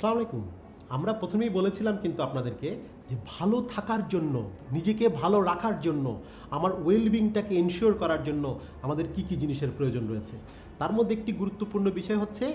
আসসালামু আলাইকুম। আমরা প্রথমেই বলেছিলাম কিন্তু আপনাদেরকে যে ভালো থাকার জন্য, নিজেকে ভালো রাখার জন্য, আমার ওয়েলবিংটাকে এনশিওর করার জন্য আমাদের কি কি জিনিসের প্রয়োজন রয়েছে। তার মধ্যে একটি গুরুত্বপূর্ণ বিষয় হচ্ছে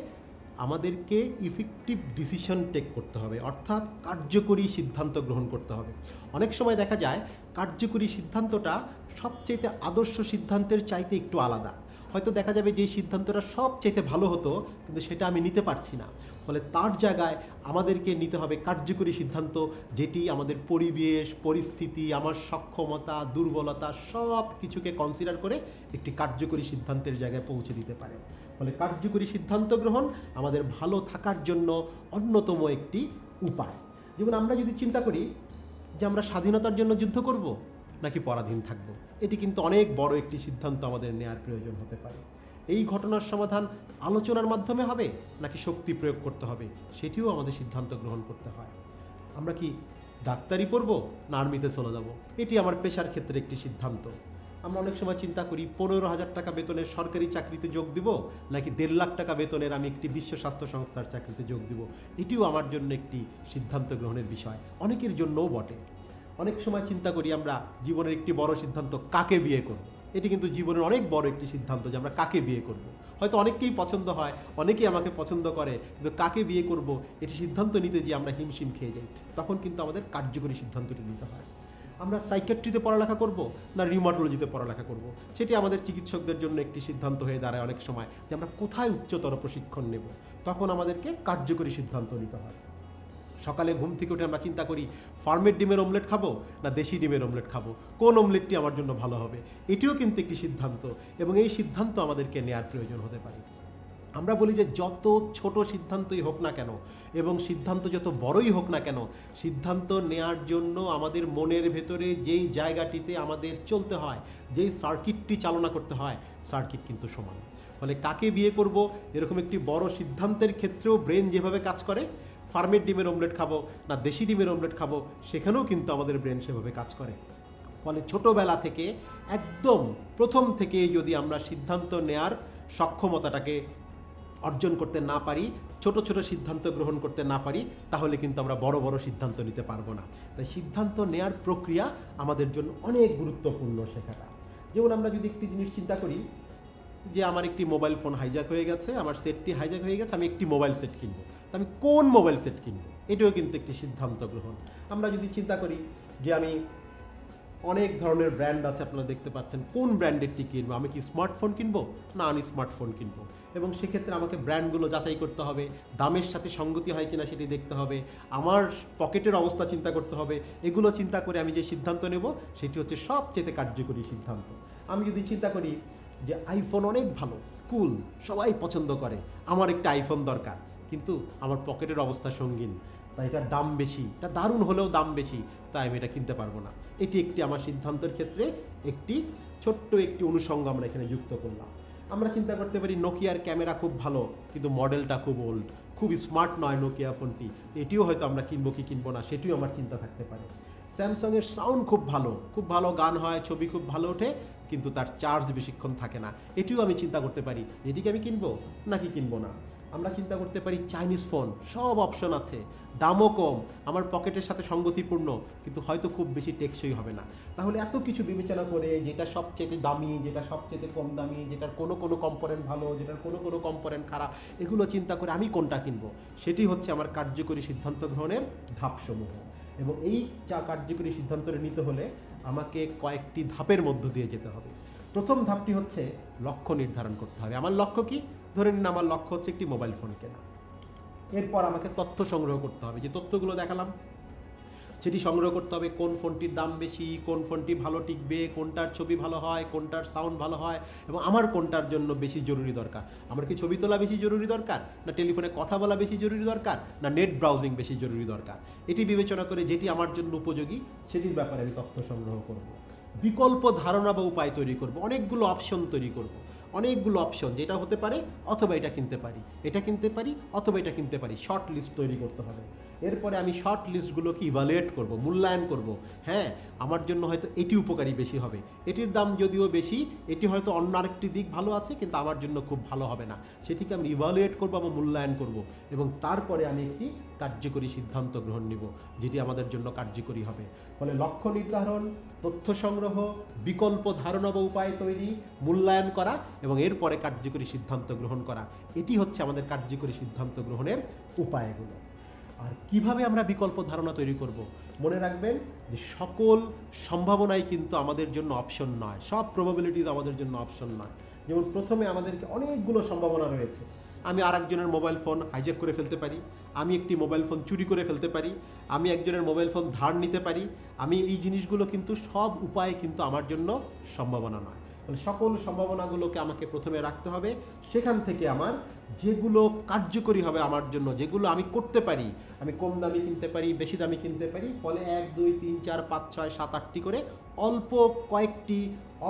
আমাদেরকে ইফেক্টিভ ডিসিশন টেক করতে হবে, অর্থাৎ কার্যকরী সিদ্ধান্ত গ্রহণ করতে হবে। অনেক সময় দেখা যায় কার্যকরী সিদ্ধান্তটা সবচেয়ে আদর্শ সিদ্ধান্তের চাইতে একটু আলাদা। হয়তো দেখা যাবে যে সিদ্ধান্তটা সবচাইতে ভালো হতো, কিন্তু সেটা আমি নিতে পারছি না। ফলে তার জায়গায় আমাদেরকে নিতে হবে কার্যকরী সিদ্ধান্ত, যেটি আমাদের পরিবেশ, পরিস্থিতি, আমার সক্ষমতা, দুর্বলতা সব কিছুকে কনসিডার করে একটি কার্যকরী সিদ্ধান্তের জায়গায় পৌঁছে দিতে পারে। ফলে কার্যকরী সিদ্ধান্ত গ্রহণ আমাদের ভালো থাকার জন্য অন্যতম একটি উপায়। যেমন আমরা যদি চিন্তা করি যে আমরা স্বাধীনতার জন্য যুদ্ধ করব নাকি পরাধীন থাকব? এটি কিন্তু অনেক বড় একটি সিদ্ধান্ত আমাদের নেয়ার প্রয়োজন হতে পারে। এই ঘটনার সমাধান আলোচনার মাধ্যমে হবে নাকি শক্তি প্রয়োগ করতে হবে? সেটিও আমাদের সিদ্ধান্ত গ্রহণ করতে হয়। আমরা কি ডাক্তারি পড়ব না আর্মিতে চলে যাব? এটি আমার পেশার ক্ষেত্রে একটি সিদ্ধান্ত। আমরা অনেক সময় চিন্তা করি, পনেরো হাজার টাকা বেতনের সরকারি চাকরিতে যোগ দিব নাকি দেড় লাখ টাকা বেতনের আমি একটি বিশ্ব স্বাস্থ্য সংস্থার চাকরিতে যোগ দিব? এটিও আমার জন্য একটি সিদ্ধান্ত গ্রহণের বিষয়। অনেকের জন্যও বটে। অনেক সময় চিন্তা করি আমরা জীবনের একটি বড় সিদ্ধান্ত কাকে বিয়ে করব? এটি কিন্তু জীবনের অনেক বড় একটি সিদ্ধান্ত যে আমরা কাকে বিয়ে করব। হয়তো অনেককেই পছন্দ হয়, অনেকেই আমাকে পছন্দ করে, কিন্তু কাকে বিয়ে করব? এটি সিদ্ধান্ত নিতে যে আমরা হিমশিম খেয়ে যাই। তখন কিন্তু আমাদের কার্যকরী সিদ্ধান্তটি নিতে হয়। আমরা সাইকেট্রিতে পড়ালেখা করব না রিউমাটোলজিতে পড়ালেখা করব? সেটি আমাদের চিকিৎসকদের জন্য একটি সিদ্ধান্ত হয়ে দাঁড়ায় অনেক সময় যে আমরা কোথায় উচ্চতর প্রশিক্ষণ নেব? তখন আমাদেরকে কার্যকরী সিদ্ধান্ত নিতে হয়। সকালে ঘুম থেকে উঠে আমরা চিন্তা করি, ফার্মের ডিমের অমলেট খাব না দেশি ডিমের অমলেট খাব? কোন অমলেটটি আমার জন্য ভালো হবে? এটিও কিন্তু একটি সিদ্ধান্ত এবং এই সিদ্ধান্ত আমাদেরকে নেয়ার প্রয়োজন হতে পারে। আমরা বলি যে যত ছোট সিদ্ধান্তই হোক না কেন এবং সিদ্ধান্ত যত বড়ই হোক না কেন, সিদ্ধান্ত নেয়ার জন্য আমাদের মনের ভেতরে যেই জায়গাটিতে আমাদের চলতে হয়, যেই সার্কিটটি চালনা করতে হয় সার্কিট কিন্তু সমান। ফলে কাকে বিয়ে করব, এরকম একটি বড় সিদ্ধান্তের ক্ষেত্রেও ব্রেন যেভাবে কাজ করে ফার্মের ডিমের অমলেট খাব না দেশি ডিমের অমলেট খাব, সেখানেও কিন্তু আমাদের ব্রেন সেভাবে কাজ করে। ফলে ছোটোবেলা থেকে একদম প্রথম থেকে যদি আমরা সিদ্ধান্ত নেয়ার সক্ষমতাটাকে অর্জন করতে না পারি, ছোট ছোট সিদ্ধান্ত গ্রহণ করতে না পারি, তাহলে কিন্তু আমরা বড় বড় সিদ্ধান্ত নিতে পারব না। তাই সিদ্ধান্ত নেয়ার প্রক্রিয়া আমাদের জন্য অনেক গুরুত্বপূর্ণ শেখাটা। যেমন আমরা যদি একটি জিনিস চিন্তা করি, যে আমার একটি মোবাইল ফোন হাইজ্যাক হয়ে গেছে, আমার সেটটি হাইজ্যাক হয়ে গেছে, আমি একটি মোবাইল সেট কিনবো। আমি কোন মোবাইল সেট কিনবো? এটাও কিন্তু একটি সিদ্ধান্ত গ্রহণ। আমরা যদি চিন্তা করি যে আমি অনেক ধরনের ব্র্যান্ড আছে, আপনারা দেখতে পাচ্ছেন, কোন ব্র্যান্ডেরটি কিনবো? আমি কি স্মার্টফোন কিনবো? না, আমি স্মার্টফোন কিনবো। এবং সেক্ষেত্রে আমাকে ব্র্যান্ডগুলো যাচাই করতে হবে, দামের সাথে সঙ্গতি হয় কিনা সেটি দেখতে হবে, আমার পকেটের অবস্থা চিন্তা করতে হবে, এগুলো চিন্তা করে আমি যে সিদ্ধান্ত নেব, সেটি হচ্ছে সবচেয়ে কার্যকরী সিদ্ধান্ত। আমি যদি চিন্তা করি যে আইফোন অনেক ভালো কুল সবাই পছন্দ করে, আমার একটা আইফোন দরকার। কিন্তু আমার পকেটের অবস্থা সঙ্গীন। তাই এটার দাম বেশি। এটা দারুণ হলেও দাম বেশি। তাই আমি এটা কিনতে পারব না। এটি একটি আমার সিদ্ধান্তের ক্ষেত্রে একটি ছোট্ট একটি অনুষঙ্গ আমরা এখানে যুক্ত করলাম। আমরা চিন্তা করতে পারি নোকিয়ার ক্যামেরা খুব ভালো, কিন্তু মডেলটা খুব ওল্ড খুব স্মার্ট নয় নোকিয়া ফোনটি। এটিও হয়তো আমরা কিনবো কি কিনবো না, সেটিও আমার চিন্তা থাকতে পারে। স্যামসাংয়ের সাউন্ড খুব ভালো। খুব ভালো গান হয়, ছবি খুব ভালো ওঠে, কিন্তু তার চার্জ বেশিক্ষণ থাকে না। এটিও আমি চিন্তা করতে পারি, এটিকে আমি কিনবো নাকি কিনবো না? আমরা চিন্তা করতে পারি চাইনিজ ফোন সব অপশন আছে। দামও কম, আমার পকেটের সাথে সঙ্গতিপূর্ণ, কিন্তু হয়তো খুব বেশি টেকসই হবে না। তাহলে এত কিছু বিবেচনা করে, যেটা সবচেয়ে দামি, যেটা সবচেয়ে কম দামি, যেটার কোনো কোনো কম্পোনেন্ট ভালো, যেটার কোনো কোনো কম্পোনেন্ট খারাপ, এগুলো চিন্তা করে আমি কোনটা কিনবো? সেটি হচ্ছে আমার কার্যকরী সিদ্ধান্ত গ্রহণের ধাপসমূহ। এবং এই চা কার্যকরী সিদ্ধান্তটা নিতে হলে আমাকে কয়েকটি ধাপের মধ্য দিয়ে যেতে হবে। প্রথম ধাপটি হচ্ছে লক্ষ্য নির্ধারণ করতে হবে। আমার লক্ষ্য কি? ধরে নিন আমার লক্ষ্য হচ্ছে একটি মোবাইল ফোন কেনা। এরপর আমাকে তথ্য সংগ্রহ করতে হবে। যে তথ্যগুলো দেখালাম, সেটি সংগ্রহ করতে হবে। কোন ফোনটির দাম বেশি, কোন ফোনটি ভালো টিকবে, কোনটার ছবি ভালো হয়, কোনটার সাউন্ড ভালো হয়, এবং আমার কোনটার জন্য বেশি জরুরি দরকার। আমার কি ছবি তোলা বেশি জরুরি দরকার? না টেলিফোনে কথা বলা বেশি জরুরি দরকার? না নেট ব্রাউজিং বেশি জরুরি দরকার? এটি বিবেচনা করে যেটি আমার জন্য উপযোগী, সেটির ব্যাপারে আমি তথ্য সংগ্রহ করব। বিকল্প ধারণা বা উপায় তৈরি করব, অনেকগুলো অপশন তৈরি করব। অনেকগুলো অপশন যেটা হতে পারে অথবা এটা কিনতে পারি, এটা কিনতে পারি অথবা এটা কিনতে পারি শর্ট লিস্ট তৈরি করতে হবে। এরপরে আমি শর্ট লিস্টগুলোকে ইভালুয়েট করব, মূল্যায়ন করব। হ্যাঁ আমার জন্য হয়তো এটি উপকারী বেশি হবে। এটির দাম যদিও বেশি, এটি হয়তো অন্য আরেকটি দিক ভালো আছে, কিন্তু আমার জন্য খুব ভালো হবে না। সেটিকে আমি ইভালুয়েট করব এবং মূল্যায়ন করব এবং তারপরে আমি একটি কার্যকরী সিদ্ধান্ত গ্রহণ নিব, যেটি আমাদের জন্য কার্যকরী হবে। ফলে লক্ষ্য নির্ধারণ, তথ্য সংগ্রহ, বিকল্প ধারণা বা উপায় তৈরি, মূল্যায়ন করা এবং এরপরে কার্যকরী সিদ্ধান্ত গ্রহণ করা, এটি হচ্ছে আমাদের কার্যকরী সিদ্ধান্ত গ্রহণের উপায়গুলো। আর কীভাবে আমরা বিকল্প ধারণা তৈরি করব? মনে রাখবেন যে সকল সম্ভাবনাই কিন্তু আমাদের জন্য অপশন নয়, সব প্রবাবিলিটিস আমাদের জন্য অপশন নয়। যেমন প্রথমে আমাদেরকে অনেকগুলো সম্ভাবনা রয়েছে। আমি আরেকজনের মোবাইল ফোন হাইজ্যাক করে ফেলতে পারি। আমি একটি মোবাইল ফোন চুরি করে ফেলতে পারি, আমি একজনের মোবাইল ফোন ধার নিতে পারি, আমি এই জিনিসগুলো কিন্তু সব উপায়ে কিন্তু আমার জন্য সম্ভাবনা নয়। মানে সকল সম্ভাবনাগুলোকে আমাকে প্রথমে রাখতে হবে, সেখান থেকে আমার যেগুলো কার্যকরী হবে আমার জন্য, যেগুলো আমি করতে পারি, আমি কম দামি কিনতে পারি, বেশি দামি কিনতে পারি, ফলে এক, দুই, তিন, চার, পাঁচ, ছয়, সাত, আটটি করে অল্প কয়েকটি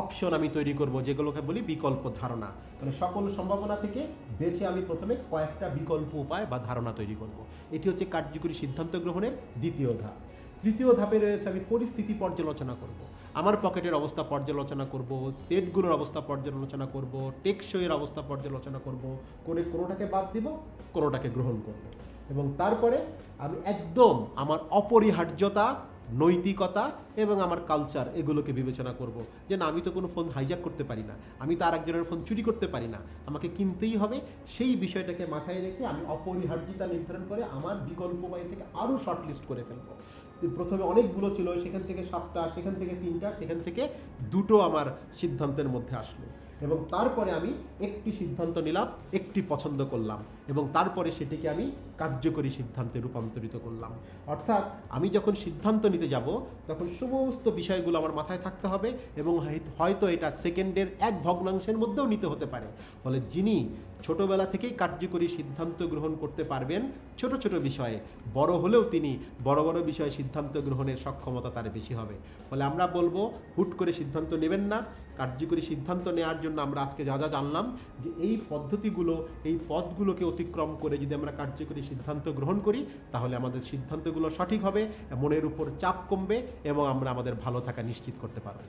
অপশন আমি তৈরি করব, যেগুলোকে বলি বিকল্প ধারণা। মানে সকল সম্ভাবনা থেকে বেছে আমি প্রথমে কয়েকটা বিকল্প উপায় বা ধারণা তৈরি করব। এটি হচ্ছে কার্যকরী সিদ্ধান্ত গ্রহণের দ্বিতীয় ধাপ। তৃতীয় ধাপে রয়েছে আমি পরিস্থিতি পর্যালোচনা করব। আমার পকেটের অবস্থা পর্যালোচনা করব, সেটগুলোর অবস্থা পর্যালোচনা করব, টেকসইয়ের অবস্থা পর্যালোচনা করব, করে কোনোটাকে বাদ দিব, কোনোটাকে গ্রহণ করব। এবং তারপরে আমি একদম আমার অপরিহার্যতা নৈতিকতা এবং আমার কালচার এগুলোকে বিবেচনা করব। যে না, আমি তো কোনো ফোন হাইজ্যাক করতে পারি না। আমি তো আর একজনের ফোন চুরি করতে পারি না। আমাকে কিনতেই হবে। সেই বিষয়টাকে মাথায় রেখে আমি অপরিহার্যতা নির্ধারণ করে আমার বিকল্প উপায় থেকে আরও শর্ট লিস্ট করে ফেলব। প্রথমে অনেকগুলো ছিল। সেখান থেকে সাতটা, সেখান থেকে তিনটা, সেখান থেকে দুটো আমার সিদ্ধান্তের মধ্যে আসলো। এবং তারপরে আমি একটি সিদ্ধান্ত নিলাম, একটি পছন্দ করলাম এবং তারপরে সেটিকে আমি কার্যকরী সিদ্ধান্তে রূপান্তরিত করলাম। অর্থাৎ আমি যখন সিদ্ধান্ত নিতে যাব, তখন সমস্ত বিষয়গুলো আমার মাথায় থাকতে হবে এবং হয়তো এটা সেকেন্ডের এক ভগ্নাংশের মধ্যেও নিতে হতে পারে। ফলে যিনি ছোটবেলা থেকেই কার্যকরী সিদ্ধান্ত গ্রহণ করতে পারবেন ছোট ছোট বিষয়ে, বড় হলেও তিনি বড় বড় বিষয়ে সিদ্ধান্ত গ্রহণের সক্ষমতা তার বেশি হবে। ফলে আমরা বলব, হুট করে সিদ্ধান্ত নেবেন না, কার্যকরী সিদ্ধান্ত নেওয়ার জন্য আমরা আজকে যা যা জানলাম যে এই পদ্ধতিগুলো, এই পথগুলোকে অতিক্রম করে যদি আমরা কার্যকরী সিদ্ধান্ত গ্রহণ করি, তাহলে আমাদের সিদ্ধান্তগুলো সঠিক হবে, মনের উপর চাপ কমবে এবং আমরা আমাদের ভালো থাকা নিশ্চিত করতে পারব।